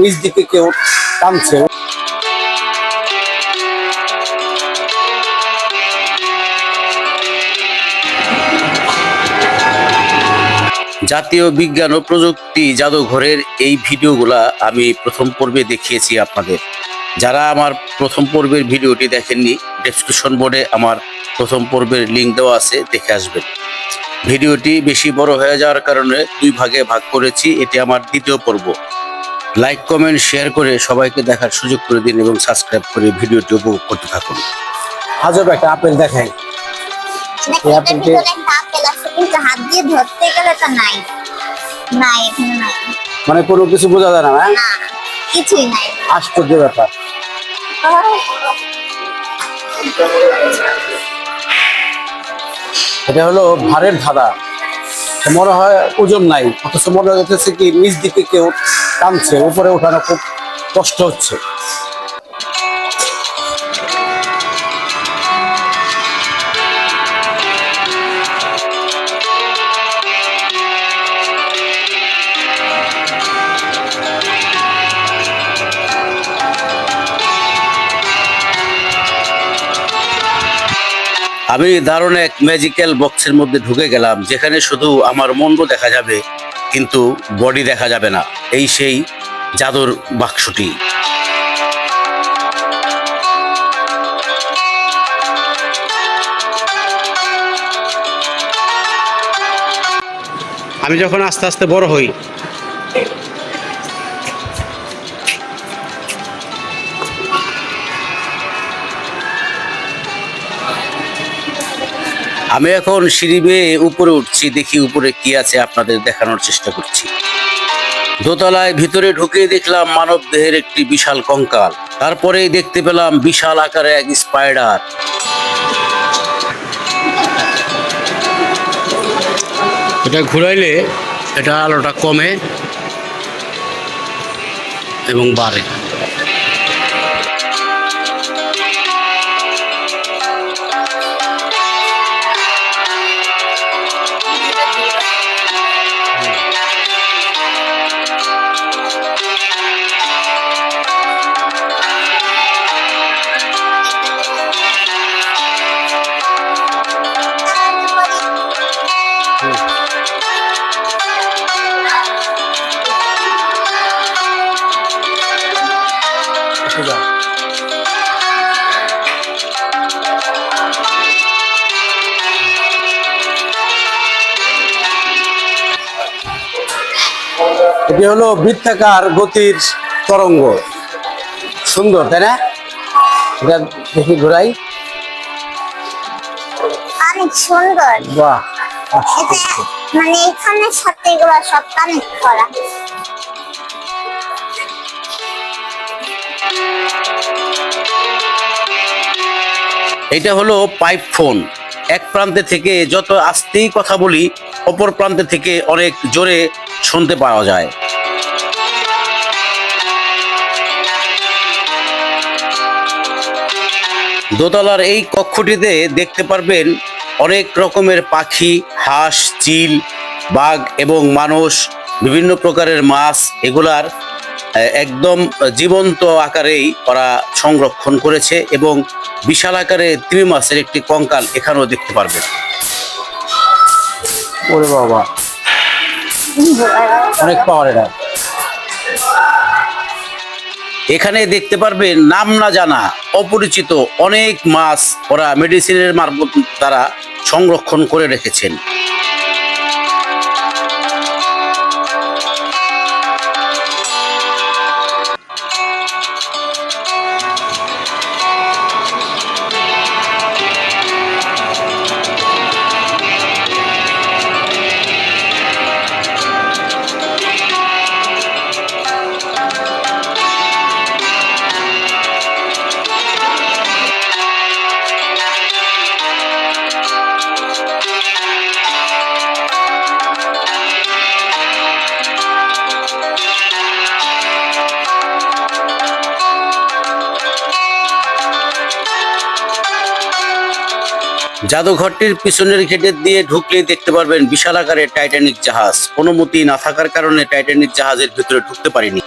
নিচ দিকে কেউ টানছে জাতীয় বিজ্ঞান ও প্রযুক্তি জাদুঘরের এই ভিডিওগুলা আমি প্রথম পর্বে দেখিয়েছি আপনাদের। যারা আমার প্রথম পর্বের ভিডিওটি দেখেননি ডেসক্রিপশন বোর্ডে আমার প্রথম পর্বের লিঙ্ক দেওয়া আছে, দেখে আসবেন। ভিডিওটি বেশি বড় হয়ে যাওয়ার কারণে দুই ভাগে ভাগ করেছি এটি আমার দ্বিতীয় পর্ব। লাইক কমেন্ট শেয়ার করে সবাইকে দেখার সুযোগ করে দিন এবং সাবস্ক্রাইব করে ভিডিওটি উপভোগ করতে থাকুন। আজব একটা আপেল দেখাই। এই আপেলটি- ভিতরে একটা আপেল আছে কিন্তু হাত দিয়ে ধরতে গেলে তো নাই। নাই এখানে নাই। মানে কোনো কিছু বোঝা যায় না না না কিছুই নাই। আশ্চর্য ব্যাপার। এটা হলো ভারের ধারা মনে হয় ওজন নাই, অথচ মনে হচ্ছে কি নিচ দিকে কেউ টানছে, উপরে ওঠানো খুব কষ্ট হচ্ছে। আমি দারুণ এক ম্যাজিক্যাল বক্সের মধ্যে ঢুকে গেলাম, যেখানে শুধু আমার মন্দ দেখা যাবে, কিন্তু বডি দেখা যাবে না। এই সেই জাদুর বাক্সটি। আমি যখন আস্তে আস্তে বড় হই আমি এখন সিঁড়ি বেয়ে উপরে উঠছি, দেখি উপরে কি আছে আপনাদের দেখানোর চেষ্টা করছি। দোতলায় ভিতরে ঢুকে দেখলাম মানব দেহের একটি বিশাল কঙ্কাল। তারপরেই দেখতে পেলাম বিশাল আকারে এক স্পাইডার এটা ঘুরাইলে এটা আলোটা কমে এবং বাড়ে। এটি হলো বৃত্তাকার গতির তরঙ্গ। সুন্দর তাই না? এটা দেখি ঘুরাই। অনেক সুন্দর। বাহ এটা মানে এখানের সাথে এগুলো সব কানেক্ট করা। এটা হলো পাইপ ফোন এক প্রান্তে থেকে যত আস্তেই কথা বলি অপর প্রান্তে থেকে অনেক জোরে শুনতে পাওয়া যায়। দোতলার এই কক্ষটিতে দেখতে পারবেন অনেক রকমের পাখি, হাঁস, চিল, বাঘ এবং মানুষ, বিভিন্ন প্রকারের মাছ এগুলার একদম জীবন্ত আকারেই ওরা সংরক্ষণ করেছে এবং বিশাল আকারে তিমি মাছের একটি কঙ্কাল এখানেও দেখতে পারবেন। ওরে বাবা। অনেক পাওয়ার এটা এখানে দেখতে পারবেন নাম না জানা, অপরিচিত অনেক মাছ ওরা মেডিসিনের মারফত তারা সংরক্ষণ করে রেখেছেন। জাদুঘরটির পিছনের গেটের দিয়ে ঢুকলেই দেখতে পারবেন বিশাল আকারের টাইটানিক জাহাজ। কোনো মতি না থাকার কারণে টাইটানিক জাহাজের ভিতরে ঢুকতে পারিনি।